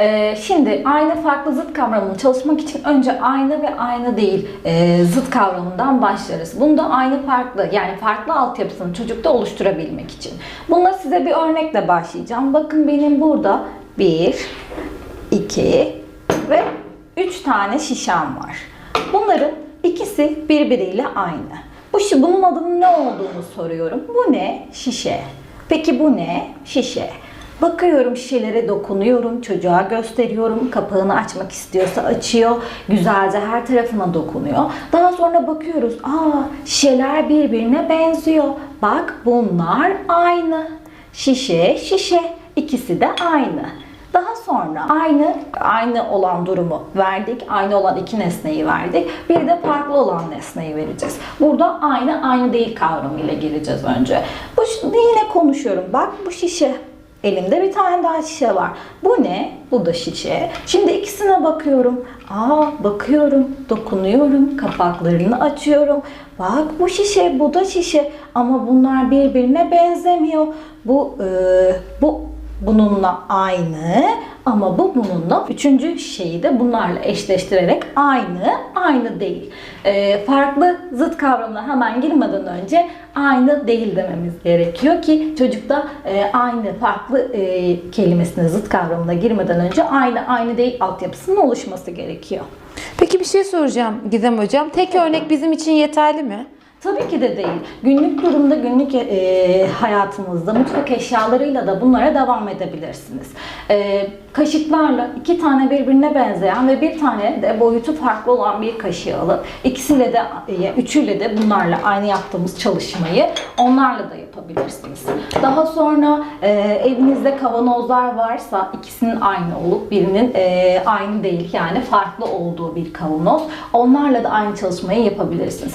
Ee, şimdi aynı farklı zıt kavramını çalışmak için önce aynı ve aynı değil e, zıt kavramından başlarız. Bunda aynı farklı yani farklı altyapısını çocukta oluşturabilmek için. Bununla size bir örnekle başlayacağım. Bakın benim burada bir, iki ve üç tane şişem var. Bunların ikisi birbiriyle aynı. Bu şi- bunun adının ne olduğunu soruyorum. Bu ne? Şişe. Peki bu ne? Şişe. Bakıyorum şişelere dokunuyorum, çocuğa gösteriyorum. Kapağını açmak istiyorsa açıyor. Güzelce her tarafına dokunuyor. Daha sonra bakıyoruz. Aa, şişeler birbirine benziyor. Bak bunlar aynı. Şişe, şişe. İkisi de aynı. Daha sonra aynı aynı olan durumu verdik. Aynı olan iki nesneyi verdik. Bir de farklı olan nesneyi vereceğiz. Burada aynı aynı değil kavramıyla gireceğiz önce. Bu yine konuşuyorum. Bak bu şişe. Elimde bir tane daha şişe var. Bu ne? Bu da şişe. Şimdi ikisine bakıyorum. Aa bakıyorum, dokunuyorum, kapaklarını açıyorum. Bak bu şişe, bu da şişe. Ama bunlar birbirine benzemiyor. Bu e, bu bununla aynı ama bu bununla üçüncü şeyi de bunlarla eşleştirerek aynı aynı değil. Ee, farklı zıt kavramına hemen girmeden önce aynı değil dememiz gerekiyor ki çocukta e, aynı farklı e, kelimesine zıt kavramına girmeden önce aynı aynı değil altyapısının oluşması gerekiyor. Peki bir şey soracağım Gizem Hocam. Tek örnek bizim için yeterli mi? Tabii ki de değil. Günlük durumda, günlük e, hayatımızda mutfak eşyalarıyla da bunlara devam edebilirsiniz. E, kaşıklarla iki tane birbirine benzeyen ve bir tane de boyutu farklı olan bir kaşığı alıp ikisiyle de, e, üçüyle de bunlarla aynı yaptığımız çalışmayı onlarla da yapabilirsiniz. Daha sonra e, evinizde kavanozlar varsa ikisinin aynı olup birinin e, aynı değil yani farklı olduğu bir kavanoz. Onlarla da aynı çalışmayı yapabilirsiniz.